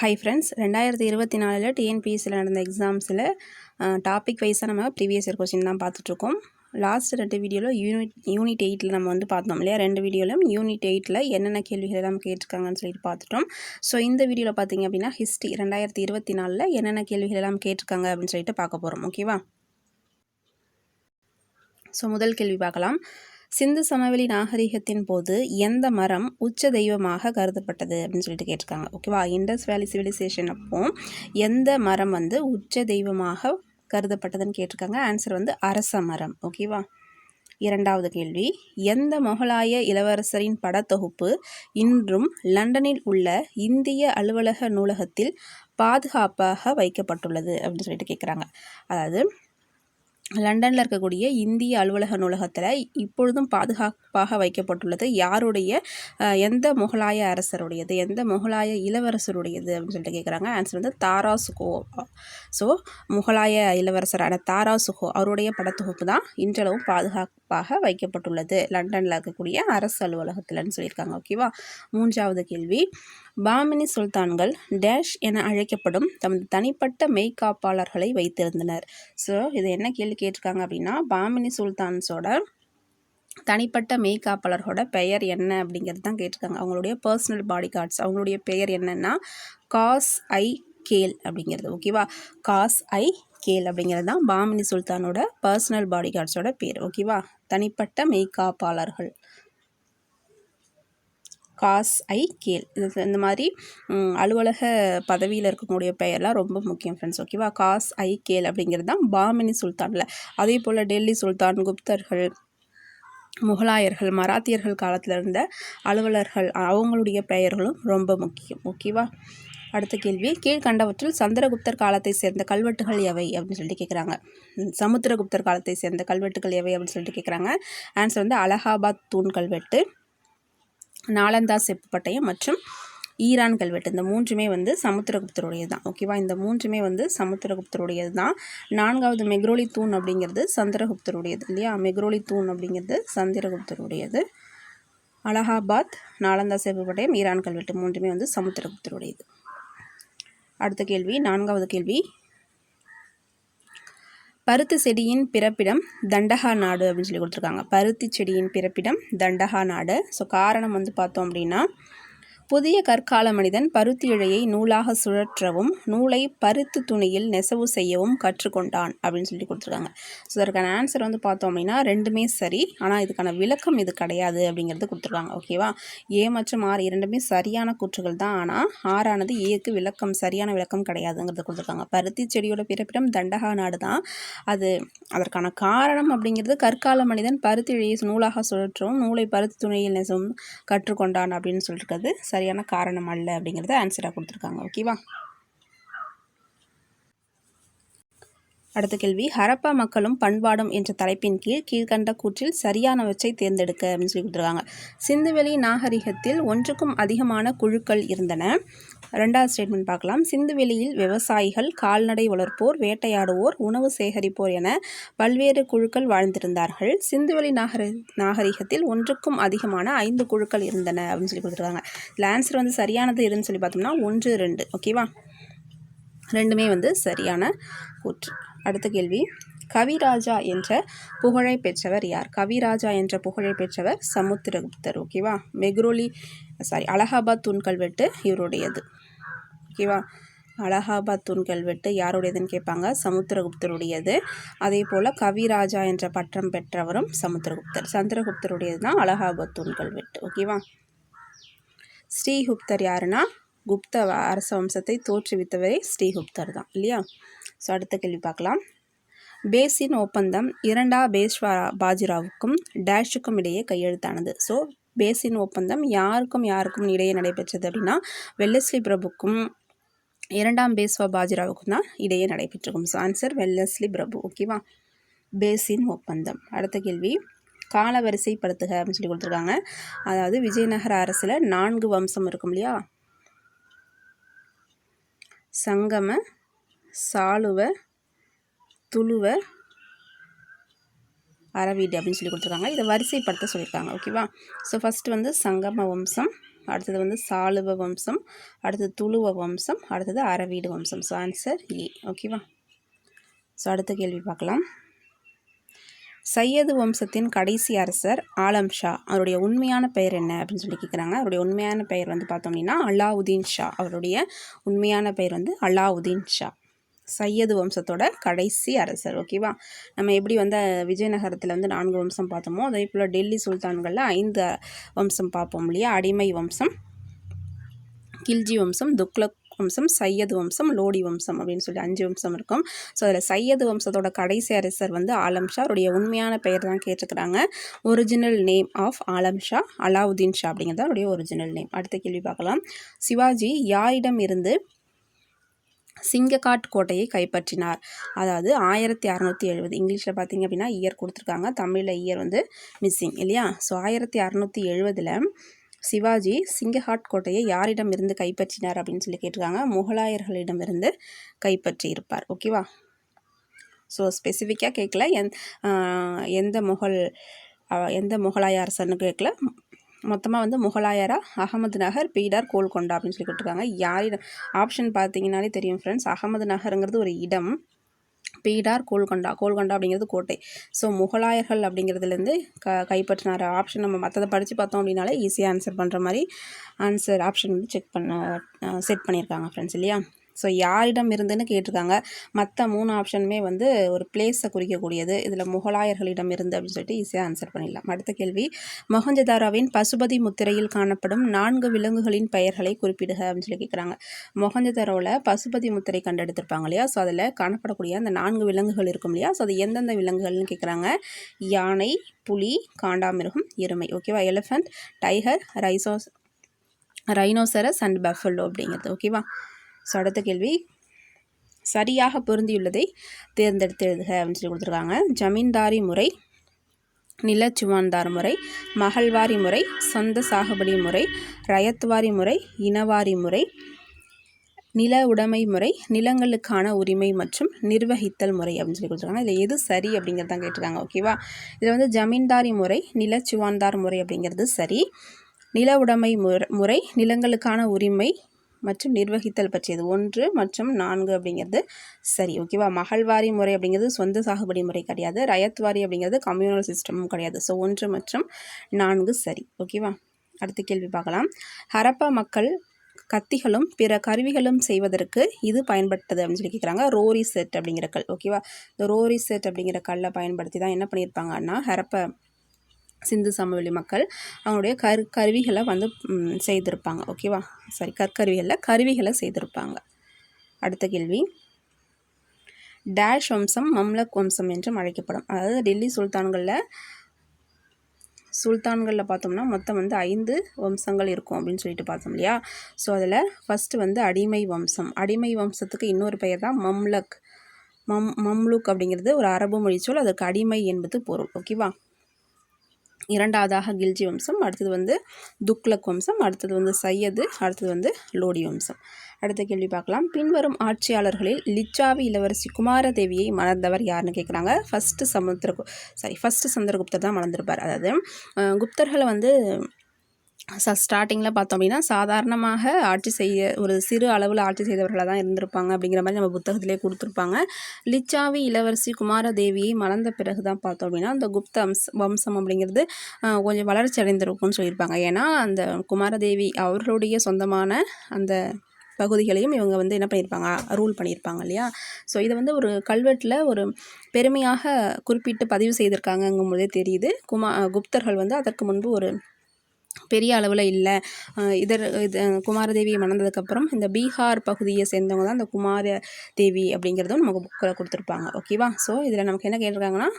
Hi friends ரெண்டாயிரத்தி இருபத்தி நாலில் டிஎன்பிஎஸ்சியில் நடந்த எக்ஸாம்ஸில் டாபிக் வைஸாக நம்ம ப்ரீவியஸ் இயர் கொஸ்டின் தான் பார்த்துட்ருக்கோம். லாஸ்ட் ரெண்டு வீடியோவில் யூனிட் யூனிட் எயிட்டில் நம்ம வந்து பார்த்தோம் இல்லையா? ரெண்டு வீடியோலையும் யூனிட் எயிட்டில் என்னென்ன கேள்விகள் எல்லாம் கேட்டிருக்காங்கன்னு சொல்லிட்டு பார்த்துட்டோம். ஸோ இந்த வீடியோவில் பார்த்தீங்க அப்படின்னா ஹிஸ்ட்ரி ரெண்டாயிரத்தி இருபத்தி நாலில் என்னென்ன கேள்விகள் எல்லாம் கேட்டிருக்காங்க அப்படின்னு சொல்லிட்டு பார்க்க போகிறோம் ஓகேவா ஸோ முதல் கேள்வி பார்க்கலாம். சிந்து சமவெளி நாகரிகத்தின் போது எந்த மரம் உச்ச தெய்வமாக கருதப்பட்டது அப்படின்னு சொல்லிட்டு கேட்டிருக்காங்க. ஓகேவா இண்டஸ் வேலி சிவிலைசேஷன் அப்போ எந்த மரம் வந்து உச்ச தெய்வமாக கருதப்பட்டதுன்னு கேட்டிருக்காங்க. ஆன்சர் வந்து அரச மரம். ஓகேவா இரண்டாவது கேள்வி. எந்த முகலாய இளவரசரின் படத்தொகுப்பு இன்றும் லண்டனில் உள்ள இந்திய அலுவலக நூலகத்தில் பாதுகாப்பாக வைக்கப்பட்டுள்ளது அப்படின்னு சொல்லிட்டு கேட்குறாங்க. அதாவது லண்டனில் இருக்கக்கூடிய இந்திய அலுவலக நூலகத்தில் இப்பொழுதும் பாதுகாப்பாக வைக்கப்பட்டுள்ளது. யாருடைய எந்த முகலாய அரசருடையது எந்த முகலாய இளவரசருடையது அப்படின்னு சொல்லிட்டு கேட்குறாங்க ஆன்சர் வந்து தாரா சுகோ. ஸோ முகலாய இளவரசரான தாரா சுகோ அவருடைய படத்தொகுப்பு தான் இன்றளவும் பாதுகாப்பாக வைக்கப்பட்டுள்ளது. லண்டனில் இருக்கக்கூடிய அரசு அலுவலகத்தில்னு சொல்லியிருக்காங்க. ஓகேவா மூன்றாவது கேள்வி. பாமினி சுல்தான்கள் டேஷ் என அழைக்கப்படும் தமது தனிப்பட்ட மெய்காப்பாளர்களை வைத்திருந்தனர். ஸோ இது என்ன கேள்வி கேட்டிருக்காங்க அப்படின்னா பாமினி சுல்தான்ஸோட தனிப்பட்ட மெய்காப்பாளரோட பெயர் என்ன அப்படிங்கிறது தான் கேட்டிருக்காங்க. அவங்களுடைய பர்சனல் பாடி கார்ட்ஸ் அவங்களுடைய பெயர் என்னென்னா காஸ் ஐ கேல் அப்படிங்கிறது. ஓகேவா காஸ் ஐ கேல் அப்படிங்கிறது தான் பாமினி சுல்தானோட பர்சனல் பாடி கார்ட்ஸோட பேர். ஓகேவா தனிப்பட்ட மெய்காப்பாளர்கள் காஸ் ஐ கேல். இது இந்த மாதிரி அலுவலக பதவியில் இருக்கக்கூடிய பெயர்லாம் ரொம்ப முக்கியம் ஃப்ரெண்ட்ஸ் ஓகேவா காஸ் ஐ கேல் அப்படிங்கிறது தான் பாமினி சுல்தானில். அதே போல் டெல்லி சுல்தான் குப்தர்கள் முகலாயர்கள் மராத்தியர்கள் காலத்தில் இருந்த அலுவலர்கள் அவங்களுடைய பெயர்களும் ரொம்ப முக்கியம். ஓகேவா அடுத்த கேள்வி. கீழ்கண்டவற்றில் சந்திரகுப்தர் காலத்தை சேர்ந்த கல்வெட்டுகள் எவை? அப்படின்னு சொல்லிட்டு கேட்குறாங்க சமுத்திரகுப்தர் காலத்தை சேர்ந்த கல்வெட்டுகள் எவை? அப்படின்னு சொல்லிட்டு கேட்குறாங்க ஆன்சர் வந்து அலகாபாத் தூண் கல்வெட்டு. நாலந்தா செப்பு பட்டயம் மற்றும் ஈரான் கல்வெட்டு. இந்த மூன்றுமே வந்து சமுத்திரகுப்தருடையது தான் ஓகேவா இந்த மூன்றுமே வந்து சமுத்திரகுப்தருடையது தான் நான்காவது மெக்ரோலி தூண் அப்படிங்கிறது சந்திரகுப்தருடையது இல்லையா? மெக்ரோலி தூண் அப்படிங்கிறது சந்திரகுப்தருடையது. அலகாபாத் நாலந்தா செப்பு பட்டயம் ஈரான் கல்வெட்டு மூன்றுமே வந்து சமுத்திரகுப்தருடையது. அடுத்த கேள்வி நான்காவது கேள்வி. பருத்தி செடியின் பிறப்பிடம் தண்டகா நாடு அப்படின்னு சொல்லி கொடுத்துருக்காங்க. பருத்தி செடியின் பிறப்பிடம் தண்டகா நாடு. ஸோ காரணம் வந்து பார்த்தோம் அப்படின்னா புதிய கற்கால மனிதன் பருத்தி இழையை நூலாக சுழற்றவும் நூலை பருத்து துணியில் நெசவு செய்யவும் கற்றுக்கொண்டான் அப்படின்னு சொல்லி கொடுத்துருக்காங்க. ஸோ அதற்கான ஆன்சர் வந்து பார்த்தோம் அப்படின்னா ரெண்டுமே சரி. ஆனால் இதுக்கான விளக்கம் இது கிடையாது அப்படிங்கிறது கொடுத்துருக்காங்க. ஓகேவா ஏ மற்றும் ஆர் இரண்டுமே சரியான கூற்றுகள் தான். ஆனால் ஆறானது ஏக்கு விளக்கம் சரியான விளக்கம் கிடையாதுங்கிறது கொடுத்துருக்காங்க. பருத்தி செடியோட பிறப்பிடம் தண்டகா நாடு தான். அது அதற்கான காரணம் அப்படிங்கிறது கற்கால மனிதன் பருத்தி இழையை நூலாக சுழற்றவும் நூலை பருத்தி துணியில் நெசவும் கற்றுக்கொண்டான் அப்படின்னு சொல்லியிருக்கிறது சரியான காரணம் அல்ல அப்படிங்கிறத ஆன்சராக கொடுத்துருக்காங்க. ஓகேவா அடுத்த கேள்வி ஹரப்பா மக்களும் பண்பாடும் என்ற தலைப்பின் கீழ் கீழ்கண்ட கூற்றில் சரியானவற்றை தேர்ந்தெடுக்க அப்படின்னு சொல்லி கொடுத்துருக்காங்க. சிந்துவெளி நாகரிகத்தில் ஒன்றுக்கும் அதிகமான குழுக்கள் இருந்தன. ரெண்டாவது ஸ்டேட்மெண்ட் பார்க்கலாம். சிந்துவெளியில் விவசாயிகள் கால்நடை வளர்ப்போர் வேட்டையாடுவோர் உணவு சேகரிப்போர் என பல்வேறு குழுக்கள் வாழ்ந்திருந்தார்கள். சிந்துவெளி நாகரி நாகரிகத்தில் ஒன்றுக்கும் அதிகமான ஐந்து குழுக்கள் இருந்தன அப்படின்னு சொல்லி கொடுத்துருக்காங்க. இதில் ஆன்சர் வந்து சரியானது எதுன்னு சொல்லி பார்த்தோம்னா ஒன்று ரெண்டு. ஓகேவா ரெண்டுமே வந்து சரியான கூற்று. அடுத்த கேள்வி. கவிராஜா என்ற புகழை பெற்றவர் யார்? கவிராஜா என்ற புகழை பெற்றவர் சமுத்திரகுப்தர். ஓகேவா மெக்ரோலி சாரி அலகாபாத் தூண் வெட்டு இவருடையது ஓகேவா அலகாபாத் தூண் வெட்டு யாருடையதுன்னு கேட்பாங்க? சமுத்திரகுப்தருடையது. அதே போல் கவிராஜா என்ற பட்டம் பெற்றவரும் சமுத்திரகுப்தர். சந்திரகுப்தருடையது தான் அலகாபாத் தூண் வெட்டு ஓகேவா ஸ்ரீகுப்தர் யாருன்னா குப்த அரச வம்சத்தை தோற்றுவித்தவரே ஸ்ரீகுப்தர் தான் இல்லையா? ஸோ அடுத்த கேள்வி பார்க்கலாம். பேஸின் ஒப்பந்தம் இரண்டா பேஸ்வரா பாஜிராவுக்கும் டேஷுக்கும் இடையே கையெழுத்தானது. ஸோ பேஸின் ஒப்பந்தம் யாருக்கும் யாருக்கும் இடையே நடைபெற்றது அப்படின்னா வெள்ளஸ்லி பிரபுக்கும் இரண்டாம் பேஸ்வா பாஜிராவுக்கும் தான் இடையே நடைபெற்றிருக்கும். ஸோ ஆன்சர் வெல்லஸ்லி பிரபு. ஓகேவா பேஸின் ஒப்பந்தம். அடுத்த கேள்வி காலவரிசைப்படுத்துக அப்படின்னு சொல்லி கொடுத்துருக்காங்க. அதாவது விஜயநகர அரசில் நான்கு வம்சம் இருக்கும் இல்லையா? சங்கம சாலுவ துளுவ அறவீடு அப்படின்னு சொல்லி கொடுத்துருக்காங்க. இதை வரிசைப்படுத்த சொல்லியிருக்காங்க. ஓகேவா ஸோ ஃபஸ்ட்டு வந்து சங்கம வம்சம் அடுத்தது வந்து சாலுவ வம்சம் அடுத்தது துளுவ வம்சம் அடுத்தது அரவீடு வம்சம். ஸோ ஆன்சர் ஏ ஓகேவா ஸோ அடுத்த கேள்வி பார்க்கலாம். சையது வம்சத்தின் கடைசி அரசர் ஆலம் ஷா. அவருடைய உண்மையான பெயர் என்ன அப்படின்னு சொல்லி கேட்குறாங்க அவருடைய உண்மையான பெயர் வந்து பார்த்தோம் அப்படின்னா அலாவுதீன் ஷா. அவருடைய உண்மையான பெயர் வந்து அலாவுதீன் ஷா. சையது வம்சத்தோட கடைசி அரசர் ஓகேவா நம்ம எப்படி வந்து விஜயநகரத்தில் வந்து நான்கு வம்சம் பார்த்தோமோ அதே போல் டெல்லி சுல்தான்களில் ஐந்து வம்சம் பார்ப்போம் இல்லையா? அடிமை வம்சம் கில்ஜி வம்சம் துக்லக் வம்சம் சையது வம்சம் லோடி வம்சம் அப்படின்னு சொல்லி அஞ்சு வம்சம் இருக்கும். ஸோ அதில் சையது வம்சத்தோட கடைசி அரசர் வந்து ஆலம் ஷா. அவருடைய உண்மையான பெயர் தான் கேட்டிருக்கிறாங்க. Original name of Alam Shah Alauddin Shah அப்படிங்கிறது அவருடைய ஒரிஜினல் நேம் அடுத்த கேள்வி பார்க்கலாம். சிவாஜி யாரிடம் இருந்து சிங்கக்காட் கோட்டையை கைப்பற்றினார். அதாவது ஆயிரத்தி அறநூற்றி எழுபது. இங்கிலீஷில் பார்த்தீங்க அப்படின்னா இயர் கொடுத்துருக்காங்க. தமிழில் இயர் வந்து மிஸ்ஸிங் இல்லையா? ஸோ ஆயிரத்தி அறநூற்றி எழுபதில் சிவாஜி சிங்கஹாட் கோட்டையை யாரிடம் இருந்து கைப்பற்றினார் அப்படின்னு சொல்லி கேட்டிருக்காங்க. முகலாயர்களிடமிருந்து கைப்பற்றி இருப்பார் ஓகேவா ஸோ ஸ்பெசிஃபிக்காக கேட்கல எந் எந்த முகல் எந்த முகலாய அரசன்னு கேட்கல மொத்தமாக வந்து முகலாயரா அகமது நகர் பீடார் கோல்கொண்டா அப்படின்னு சொல்லி கொடுத்துருக்காங்க யாரிடம் ஆப்ஷன் பார்த்தீங்கன்னாலே தெரியும் ஃப்ரெண்ட்ஸ் அகமது நகருங்கிறது ஒரு இடம். பீடார் கோல்கொண்டா கோல்கொண்டா அப்படிங்கிறது கோட்டை. ஸோ முகலாயர்கள் அப்படிங்கிறதுலேருந்து க கைப்பற்றினார். ஆப்ஷன் நம்ம மற்றதை படித்து பார்த்தோம் அப்படின்னாலே ஈஸியாக ஆன்சர் பண்ணுற மாதிரி ஆன்சர் ஆப்ஷன் வந்து செக் பண்ண செட் பண்ணியிருக்காங்க ஃப்ரெண்ட்ஸ் இல்லையா? ஸோ யாரிடம் இருந்துன்னு கேட்டிருக்காங்க. மற்ற மூணு ஆப்ஷனுமே வந்து ஒரு பிளேஸை குறிக்கக்கூடியது. இதில் முகலாயர்களிடம் இருந்து அப்படின்னு சொல்லிட்டு ஈஸியாக ஆன்சர் பண்ணிடலாம். அடுத்த கேள்வி. மொஹஞ்சதாராவின் பசுபதி முத்திரையில் காணப்படும் நான்கு விலங்குகளின் பெயர்களை குறிப்பிடுக அப்படின்னு சொல்லி கேட்குறாங்க மொஹஞ்சதாரோவில் பசுபதி முத்திரை கண்டெடுத்திருப்பாங்க இல்லையா? ஸோ அதில் காணப்படக்கூடிய அந்த நான்கு விலங்குகள் இருக்கும் இல்லையா? ஸோ அது எந்தெந்த விலங்குகள்னு கேட்குறாங்க யானை புலி காண்டாமிருகம் எருமை. ஓகேவா elephant tiger ரைசோஸ் rhinoceros and buffalo அப்படிங்கிறது. ஓகேவா ஸோ அடுத்த கேள்வி. சரியாக பொருந்தியுள்ளதை தேர்ந்தெடுத்து எழுதுக அப்படின்னு சொல்லி கொடுத்துருக்காங்க. ஜமீன்தாரி முறை நிலச்சுவான்தார் முறை மகள்வாரி முறை சொந்த சாகுபடி முறை ரயத்வாரி முறை இனவாரி முறை நில உடைமை முறை நிலங்களுக்கான உரிமை மற்றும் நிர்வகித்தல் முறை அப்படின்னு சொல்லி கொடுத்துருக்காங்க. இதில் எது சரி அப்படிங்கிறது தான் கேட்டிருக்காங்க. ஓகேவா இதில் வந்து ஜமீன்தாரி முறை நிலச்சுவான்தார் முறை அப்படிங்கிறது சரி. நில உடைமை முறை நிலங்களுக்கான உரிமை மற்றும் நிர்வகித்தல் பற்றியது ஒன்று மற்றும் நான்கு அப்படிங்கிறது சரி ஓகேவா மகள்வாரி முறை அப்படிங்கிறது சொந்த சாகுபடி முறை கிடையாது. ரயத்வாரி அப்படிங்கிறது கம்யூனல் சிஸ்டமும் கிடையாது. ஸோ ஒன்று மற்றும் நான்கு சரி ஓகேவா அடுத்த கேள்வி பார்க்கலாம். ஹரப்பா மக்கள் கத்திகளும் பிற கருவிகளும் செய்வதற்கு இது பயன்பட்டது அப்படின்னு சொல்லி கேட்குறாங்க ரோரி செட் அப்படிங்கிற கல் ஓகேவா இந்த ரோரி செட் அப்படிங்கிற கல்லை பயன்படுத்தி தான் என்ன பண்ணியிருப்பாங்கன்னா ஹரப்ப சிந்து சமவெளி மக்கள் அவங்களுடைய கரு கருவிகளை வந்து செய்திருப்பாங்க. ஓகேவா சாரி கற்கருவிகளில் கருவிகளை செய்திருப்பாங்க. அடுத்த கேள்வி. டேஷ் வம்சம் மம்லக் வம்சம் என்றும் அழைக்கப்படும். அதாவது டெல்லி சுல்தான்களில் சுல்தான்களில் பார்த்தோம்னா மொத்தம் வந்து ஐந்து வம்சங்கள் இருக்கும் அப்படின்னு சொல்லிட்டு பார்த்தோம் இல்லையா? ஸோ அதில் ஃபஸ்ட்டு வந்து அடிமை வம்சம். அடிமை வம்சத்துக்கு இன்னொரு பெயர் தான் மம்லக் மம் மம்லுக் அப்படிங்கிறது ஒரு அரபு மொழி சொல். அதற்கு அடிமை என்பது பொருள். ஓகேவா இரண்டாவதாக கில்ஜி வம்சம் அடுத்தது வந்து துக்லக் வம்சம் அடுத்தது வந்து சையது அடுத்தது வந்து லோடி வம்சம். அடுத்த கேள்வி பார்க்கலாம். பின்வரும் ஆட்சியாளர்களில் லிச்சாவி இளவரசி குமாரதேவியை மணந்தவர் யாருன்னு கேட்குறாங்க ஃபஸ்ட்டு சமுத்திர சாரி ஃபஸ்ட்டு சந்திரகுப்தர் தான் மணந்திருப்பார். அதாவது குப்தர்களை வந்து ச ஸ்டார்டிங்கில் பார்த்தோம் அப்படின்னா சாதாரணமாக ஆட்சி செய்ய ஒரு சிறு அளவில் ஆட்சி செய்தவர்களாக தான் இருந்திருப்பாங்க அப்படிங்கிற மாதிரி நம்ம புத்தகத்திலே கொடுத்துருப்பாங்க. லிச்சாவி இளவரசி குமாரதேவியை மலர்ந்த பிறகு தான் பார்த்தோம் அப்படின்னா அந்த குப்த அம்ஸ் வம்சம் அப்படிங்கிறது கொஞ்சம் வளர்ச்சி அடைந்திருக்கும்னு சொல்லியிருப்பாங்க. ஏன்னா அந்த குமாரதேவி அவர்களுடைய சொந்தமான அந்த பகுதிகளையும் இவங்க வந்து என்ன பண்ணியிருப்பாங்க ரூல் பண்ணியிருப்பாங்க இல்லையா? ஸோ இதை வந்து ஒரு கல்வெட்டில் ஒரு பெருமையாக குறிப்பிட்டு பதிவு செய்திருக்காங்கங்கும்போதே தெரியுது. குமா குப்தர்கள் வந்து அதற்கு முன்பு ஒரு பெரிய அளவில் இல்லை. இதர் இது குமாரதேவியை மணந்ததுக்கப்புறம் இந்த பீகார் பகுதியை சேர்ந்தவங்க தான் இந்த குமார தேவி அப்படிங்கிறதும் நமக்கு புக்கில் கொடுத்துருப்பாங்க. ஓகேவா ஸோ இதில் நமக்கு என்ன கேட்டிருக்காங்கன்னா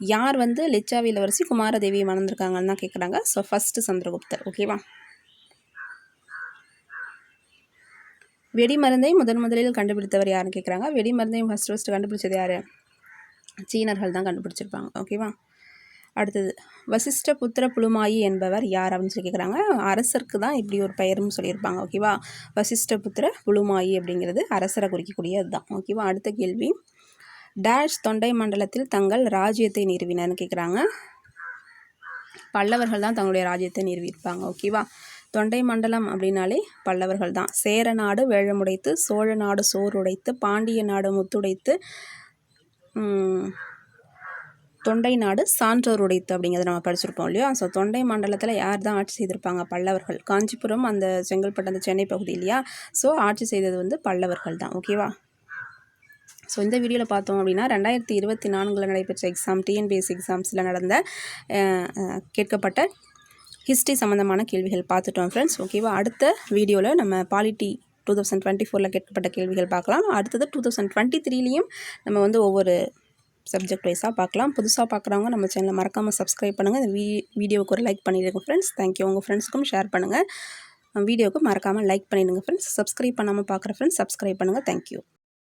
யார் வந்து லிச்சாவி இளவரசி குமாரதேவியை மணந்திருக்காங்கன்னு தான் கேட்குறாங்க ஸோ ஃபஸ்ட்டு சந்திரகுப்தர். ஓகேவா வெடிமருந்தை முதன் முதலில் கண்டுபிடித்தவர் யாருன்னு கேட்குறாங்க வெடிமருந்தையும் ஃபஸ்ட்டு ஃபஸ்ட்டு கண்டுபிடிச்சது யார்? சீனர்கள் தான் கண்டுபிடிச்சிருப்பாங்க. ஓகேவா அடுத்தது வசிஷ்ட புத்திர புலுமாயி என்பவர் யார்? அப்படின்னு சொல்லி கேட்குறாங்க அரசருக்கு தான் இப்படி ஒரு பெயரும் சொல்லியிருப்பாங்க ஓகேவா? வசிஷ்ட புத்திர புலுமாயி அப்படிங்கிறது அரசரை குறிக்கக்கூடியது தான் ஓகேவா? அடுத்த கேள்வி டேஷ் தொண்டை மண்டலத்தில் தங்கள் ராஜ்யத்தை நிறுவினர்னு கேட்குறாங்க பல்லவர்கள் தான் தங்களுடைய ராஜ்யத்தை நிறுவியிருப்பாங்க ஓகேவா? தொண்டை மண்டலம் அப்படின்னாலே பல்லவர்கள் தான். சேர நாடு வேழமுடைத்து சோழ நாடு சோறுடைத்து பாண்டிய நாடு முத்துடைத்து தொண்டை நாடு சான்றோர் உடைத்து அப்படிங்கிறத நம்ம படிச்சிருப்போம் இல்லையா? ஸோ தொண்டை மண்டலத்தில் யார் தான் ஆட்சி செய்திருப்பாங்க? பல்லவர்கள். காஞ்சிபுரம் அந்த செங்கல்பட்டு அந்த சென்னை பகுதி இல்லையா? ஸோ ஆட்சி செய்தது வந்து பல்லவர்கள் தான் ஓகேவா ஸோ இந்த வீடியோவில் பார்த்தோம் அப்படின்னா ரெண்டாயிரத்தி இருபத்தி நான்கில் நடைபெற்ற எக்ஸாம் டிஎன்பிஎஸ்சி எக்ஸாம்ஸில் நடந்த கேட்கப்பட்ட ஹிஸ்ட்ரி சம்மந்தமான கேள்விகள் பார்த்துட்டோம் ஃப்ரெண்ட்ஸ் ஓகேவா அடுத்த வீடியோவில் நம்ம பாலிட்டி டூ தௌசண்ட் டுவெண்ட்டி ஃபோரில் கேட்கப்பட்ட கேள்விகள் பார்க்கலாம். அடுத்தது டூ தௌசண்ட் டுவெண்ட்டி த்ரீலேயும் நம்ம வந்து ஒவ்வொரு சப்ஜெக்ட் வைஸாக பார்க்கலாம். புதுசாக பார்க்குறவங்க நம்ம சேனலை மறக்காமல் சப்ஸ்கிரைப் பண்ணுங்கள் இந்த வீ வீடியோவுக்கு ஒரு லைக் பண்ணிடுங்க ஃப்ரெண்ட்ஸ் தேங்க்யூ உங்கள் ஃப்ரெண்ட்ஸுக்கும் ஷேர் பண்ணுங்கள் வீடியோவுக்கு மறக்காமல் லைக் பண்ணிடுங்க ஃப்ரெண்ட்ஸ் சப்ஸ்கிரைப் பண்ணாமல் பார்க்குற ஃப்ரெண்ட்ஸ் சப்ஸ்கிரைப் பண்ணுங்கள் தேங்க்யூ